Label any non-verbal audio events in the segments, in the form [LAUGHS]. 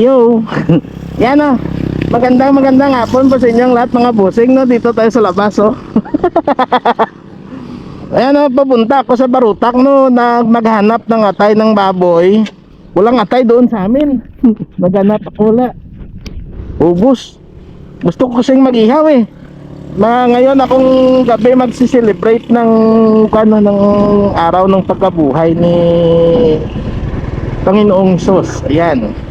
Yo! [LAUGHS] Yan o. Magandang magandang hapon po sa inyong lahat mga busing no. Dito tayo sa labas oh. [LAUGHS] Ayan o, papunta ako sa Barutak no. Na maghanap ng atay ng baboy. Walang atay doon sa amin. [LAUGHS] Maghanap ako wala. Ubus. Gusto ko kasing mag-ihaw eh. Mga ngayon akong gabi magsi-celebrate ng ano ng araw ng pagkabuhay ni Panginoong Sus. Ayan.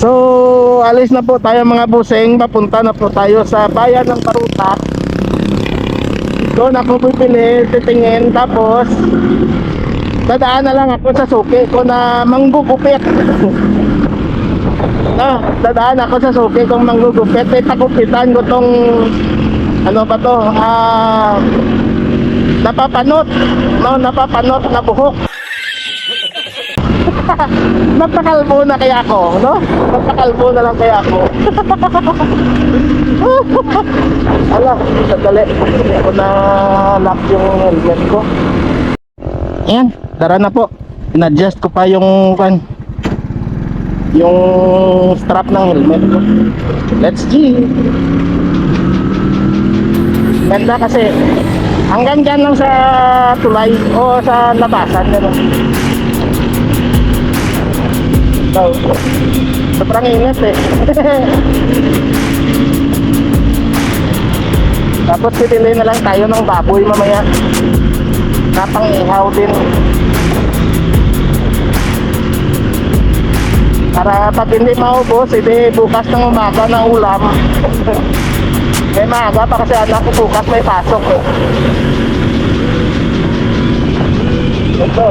So, alis na po tayo mga buseng. Papunta na po tayo sa bayan ng Parutak. Doon ako pipili, titingin. Tapos, dadaan na lang ako sa suki ko na manggugupit. no, [LAUGHS] dadaan ako sa suki kong manggugupit. May pagupitan ko tong, ano ba to, ah, napapanot. No, napapanot na buhok. [LAUGHS] Magpakalbo na kaya ako, no? Magpakalbo na lang kaya ako. [LAUGHS] Ala, sandali. Hindi ko na lock yung helmet ko. Ayan, tara na po. In-adjust ko pa yung kan yung strap ng helmet ko. Let's G. Ganda kasi hanggang dyan lang sa tulay o sa labasan. Gano'n. So, sobrang init eh. [LAUGHS] Tapos pipili na lang tayo ng baboy mamaya. Kapang ihaw din. Para pag hindi maubos, edi bukas ng umaga na ulam. [LAUGHS] may maaga pa kasi anak ko bukas may pasok eh. Ito.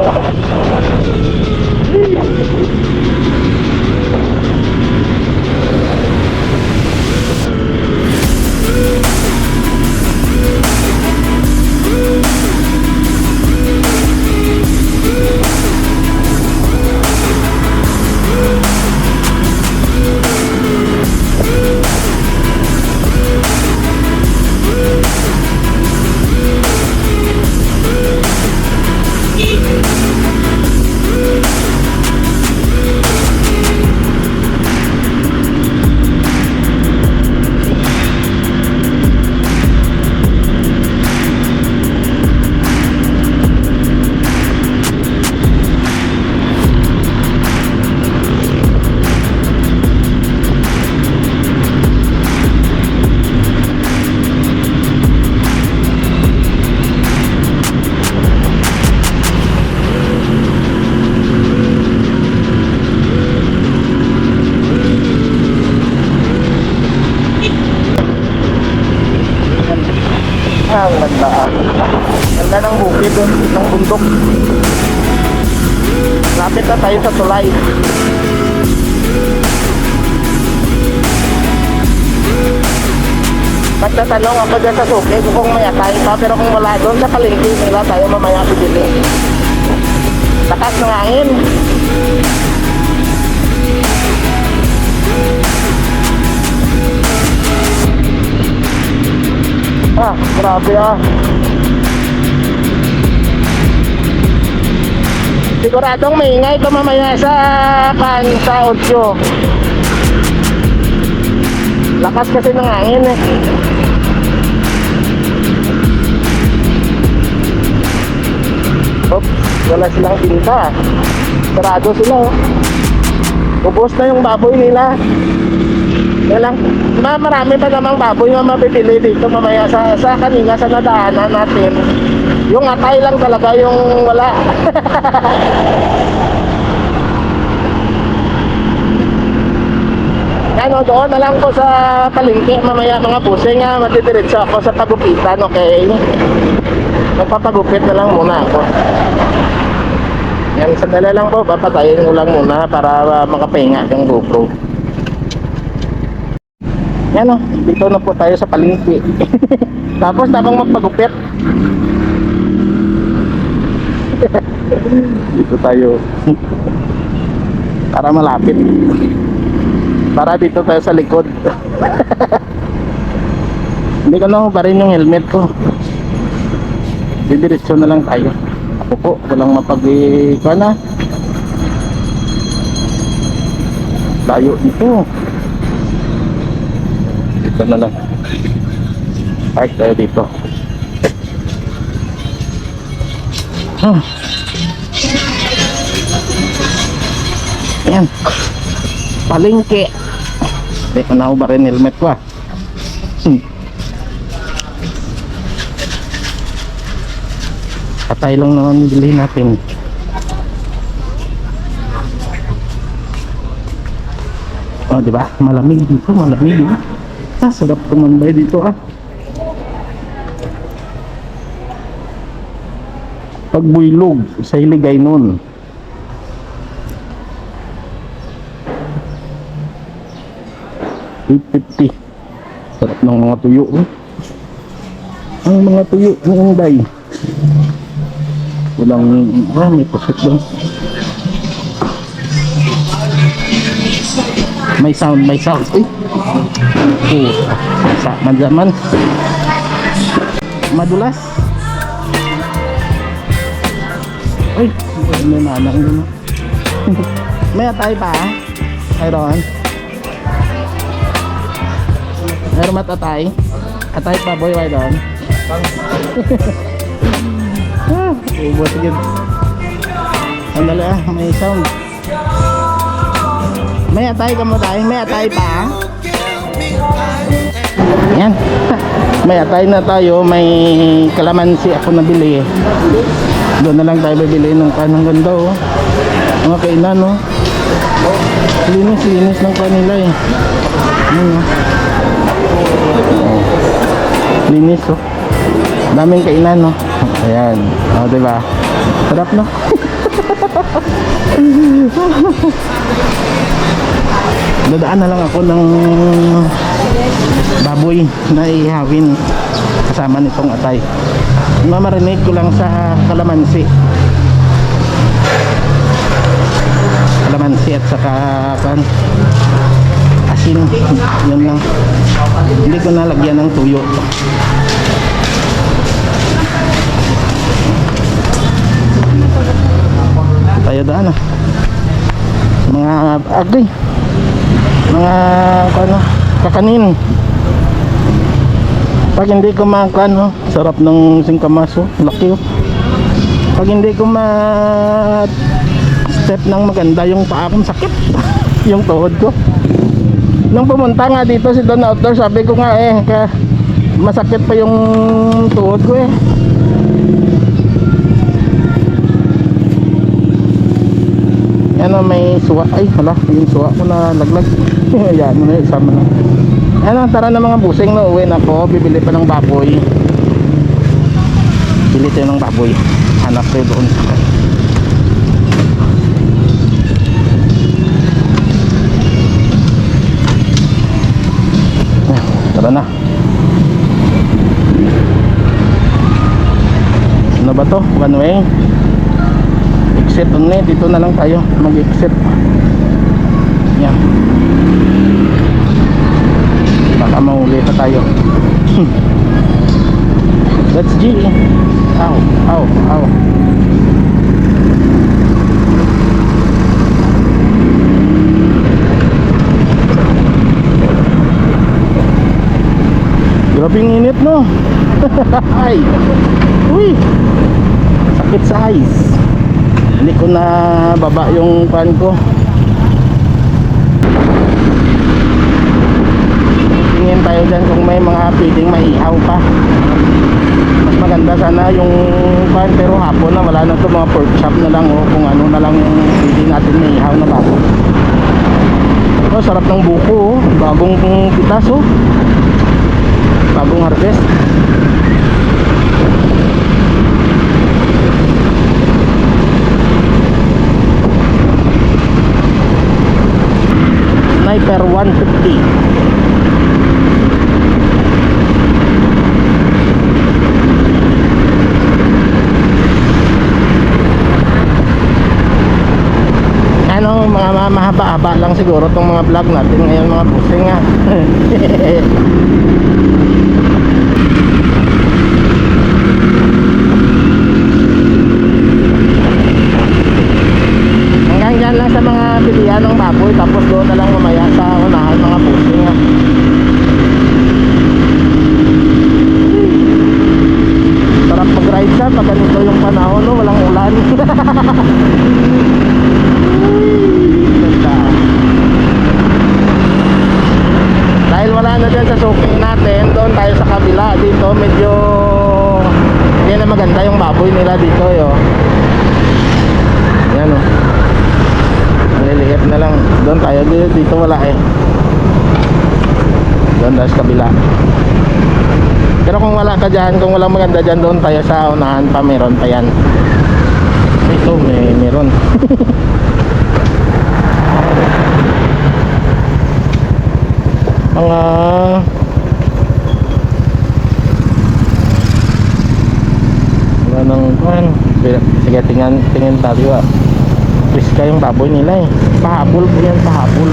Ang ganda ah. Ganda ng bukid doon, ng bundok. Lapit na tayo sa tulay. Magtatanong ako dyan sa suki kung may atay pa, pero kung wala doon sa palengke nila tayo mamaya bibili. Lakas ng hangin. Ah, grabe ah. Siguradong maingay ito mamaya sa kan sa audio. Lakas kasi ng hangin eh. Oops, wala silang pinta. Sarado sila oh. Ubos na yung baboy nila. Yan lang. Ma, marami pa namang baboy na mapipili dito mamaya sa, sa kanina sa nadaanan natin. Yung atay lang talaga yung wala. [LAUGHS] ano, doon na lang po sa palengke mamaya mga busing nga matidiretso ako sa pagupitan, okay? Magpapagupit na lang muna ako. Yan, sandali lang po, papatayin ko lang muna para uh, makapahinga yung GoPro. Yan o, dito na po tayo sa palengke. [LAUGHS] Tapos tapos magpagupit. [LAUGHS] dito tayo. [LAUGHS] para malapit. Para dito tayo sa likod. Hindi ko na pa rin yung helmet ko. Didiretso na lang tayo. Ako po, walang mapag... Ikaw na. Layo dito. Dito na lang. Park tayo dito. Hmm. Ayan. Palengke. Hindi ko na ako ba rin helmet ko ah. Hmm. Patay lang naman bili natin. Oh, di ba? Malamig dito, malamig. Eh. Ah, sarap tumambay dito ah. Pagbuylog sa Iligay noon. $8.50 Sarap ng mga tuyo oh. Ang mga tuyo ng day Walang, ah, may pusit doon May sound, may sound. Uy. Oh, sa madyaman Madulas. Uy, may manang yun. [LAUGHS] May atay pa ah. Mayroon. Meron matatay Atay. Pa boy, why doon? [LAUGHS] ah, ubos yun. Sandali ah, may sound May atay ka mo tayo, may atay pa Yan [LAUGHS] May atay na tayo, may kalamansi ako nabili Doon na lang tayo bibili ng kanang ganda oh Mga kainan oh Linis, linis ng kanila eh Ano Linis oh. Daming kainan no. Ayan. Oh, 'di ba? Sarap no. [LAUGHS] Dadaan na lang ako ng baboy na ihawin kasama nitong atay. Mamarinig ko lang sa kalamansi. Kalamansi at saka kan asin. Yun lang. Hindi ko nalagyan ng tuyo. Tayo daan ah. Mga agay. Mga ano, kakanin. Pag hindi ko makan, oh, sarap ng singkamaso. Laki oh. Pag hindi ko ma step ng maganda yung paa kong sakit. [LAUGHS] yung tuhod ko. Nung pumunta nga dito si Don Outdoor, sabi ko nga eh, masakit pa yung tuhod ko eh. Yan o, may suwa. Ay, hala, yung suwa ko na laglag. [LAUGHS] Yan mo na, isama na. Ano, tara na mga busing na uwi na po. Bibili pa ng baboy. Bili tayo ng baboy. Hanap tayo doon. Ayan, Tara na. Ano ba to? One way? Exit only. Dito na lang tayo. Mag-exit. Yan. Baka mahuli pa tayo. [LAUGHS] That's G. Ow, ow, ow. Grabing init no. [LAUGHS] Ay. Uy. Sakit sa eyes. Hindi ko na baba yung pan ko. Tingin tayo dyan kung may mga pwedeng maihaw pa. Mas maganda sana yung pan pero hapon na wala na to mga pork chop na lang o kung ano na lang yung pwede natin maihaw na bago. Oh, sarap ng buko oh. Bagong pitas oh. Bagong harvest. Sniper 150 ano mga ma- mahaba-haba lang siguro tong mga vlog natin ngayon mga busing nga [LAUGHS] hanggang dyan lang sa mga bilihan ng baboy tapos doon na lang mamaya Ganda. Dahil wala na dyan sa suking natin, doon tayo sa kabila. Dito medyo hindi na maganda yung baboy nila dito yo. Yan oh. Maliliit na lang. Doon tayo dito, dito wala eh. Doon sa kabila. Pero kung wala ka dyan, kung walang maganda dyan, doon tayo sa unahan pa, meron pa yan. Ito, may meron. [LAUGHS] Mga nang kan sige tingnan tingin tayo ah. Please kayong baboy nila eh. Pahabol po yan pahabol.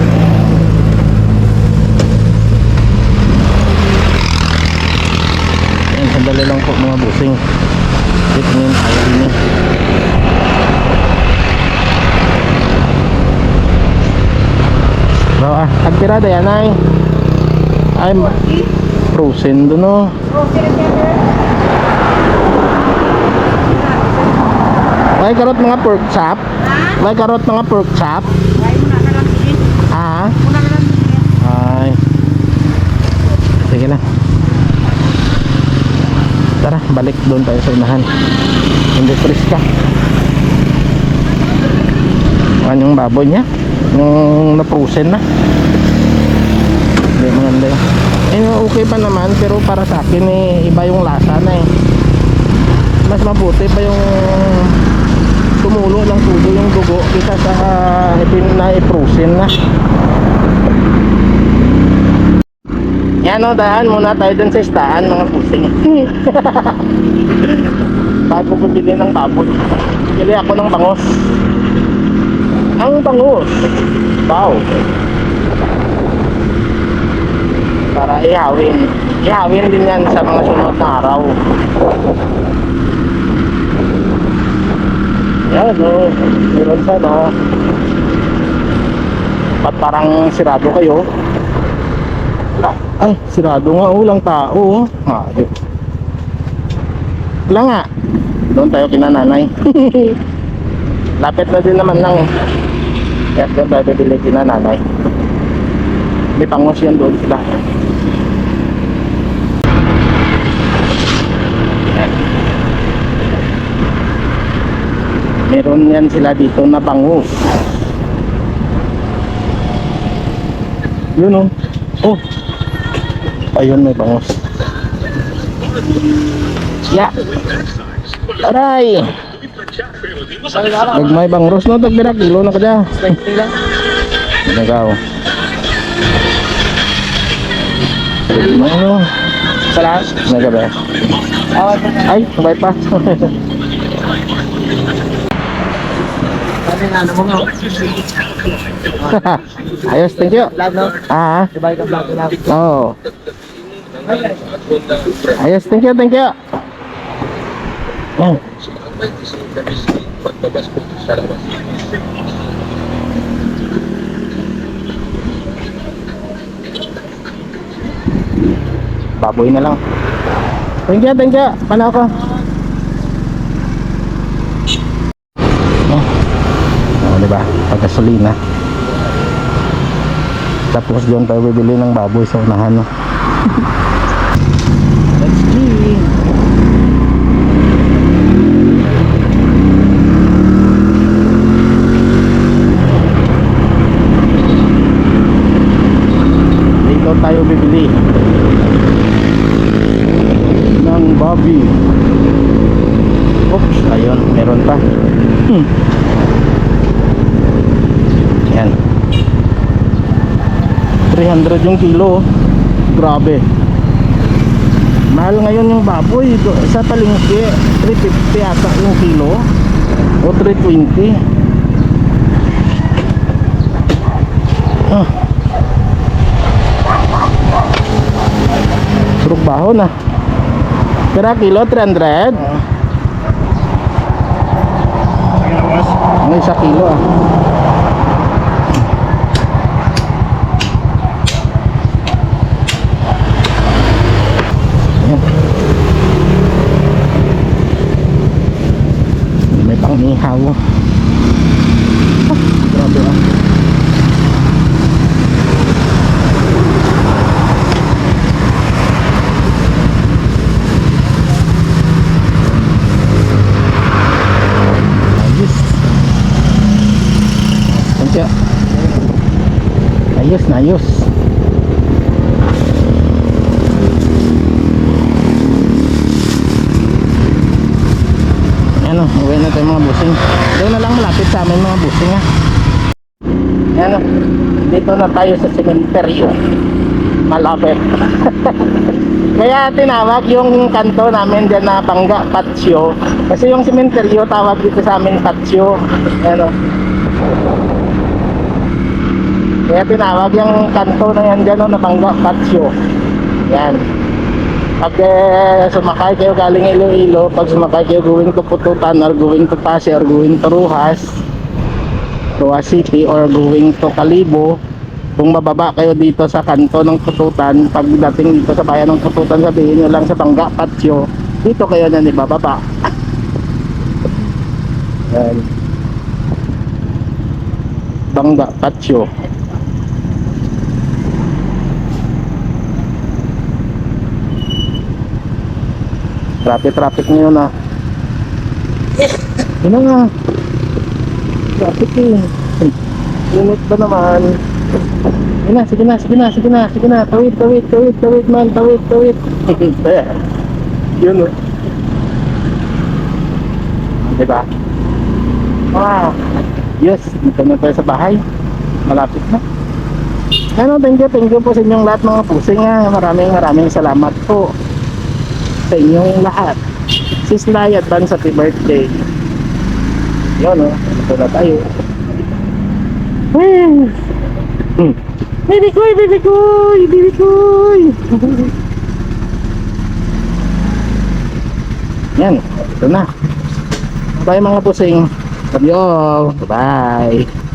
Ayan, sandali lang po mga busing. Tingin tayo din eh. Bro, ah, agtirada yan ay. Ay, frozen doon oh. May karot mga pork chop. May karot mga pork chop. Ah, ay. Sige na. Tara, balik doon tayo sa unahan. Hindi ka. Ano yung baboy niya? Yung na-frozen na. Hindi maganda yun. Eh, okay pa naman, pero para sa akin eh, iba yung lasa na eh. Mas mabuti pa yung tumulo lang tulo yung dugo kita sa uh, ipin na i-frozen na. Yan o, daan muna tayo dun sa istaan mga pusing. [LAUGHS] Bago bumili ng baboy. Bili ako ng bangos. Ang bangus. Wow. Para ihawin. Ihawin din yan sa mga sunod na araw. Yan o. Meron sana. Ba't parang sirado kayo? Ay, sirado nga. Oh, lang tao. oh. Hayop. Wala nga. Doon tayo kinananay. [LAUGHS] Lapit na din naman lang eh. Kaya doon tayo bibili kinananay. May pangos yan doon sila. Meron yan sila dito na bangus. Yun oh. Oh. Ayun may bangus. Ya. Aray. Pag may bangros no, tagpira kilo na kada. Nagaw. Ano? Salah. Nagabe. Awal pa. Ay, sabay pa. Ano nga, ano mo nga? [LAUGHS] Ayos, thank you. Vlog, no? Ah, Sabay ka vlog, vlog. oh. Ayos, thank you, thank you. Yan. Baboy na lang. Thank you, thank you. Paano ako? Oh. Oh, di ba? Pagkasolina. Tapos doon tayo bibili ng baboy sa unahan, no? [LAUGHS] Let's see. Dito tayo bibili ng Bobby. Oops, ayun, meron pa. Hmm. Yan. 300 yung kilo. Grabe. Mahal ngayon yung baboy sa palengke. 350 ata yung kilo. O 320. Ah. Surog baho na. Pera kilo 300. Ang isa kilo ah. Umihaw. Ah, grabe ah. You. Ayos na ayos. Ano, uwi na tayo mga busing. Doon na lang malapit sa amin mga busing ha. Ano, dito na tayo sa sementeryo. Malapit. [LAUGHS] Kaya tinawag yung kanto namin dyan na Bangga Patsyo. Kasi yung sementeryo tawag dito sa amin Patsyo. Ano. Kaya tinawag yung kanto na yan dyan no, na Bangga Patsyo. Yan. Pag eh, sumakay kayo galing Iloilo, pag sumakay kayo going to Pututan or going to Pasay or going to Ruhas, Ruhas City or going to Kalibo, kung bababa kayo dito sa kanto ng Pututan, pagdating dito sa bayan ng Pututan, sabihin nyo lang sa Bangga Patio, dito kayo na ibababa. Yan. Bangga Patio. Traffic traffic ngayon ah. Yun na nga. Traffic eh. Limit ba naman? Sige na, sige na, sige na, sige na, sige na. Tawid, tawid, tawid, tawid man, tawid, tawid. [LAUGHS] Yun oh. Diba? Wow. Yes, dito na tayo sa bahay. Malapit na. Ano, thank you, thank you po sa inyong lahat mga pusing ha. Maraming maraming salamat po sa inyong lahat. Sis Lai, advance happy birthday. Yun o, ito na tayo. Hmm. Hmm. Baby koy, baby koy, baby koy. Yan, ito na. Bye mga pusing. Love you all. Bye.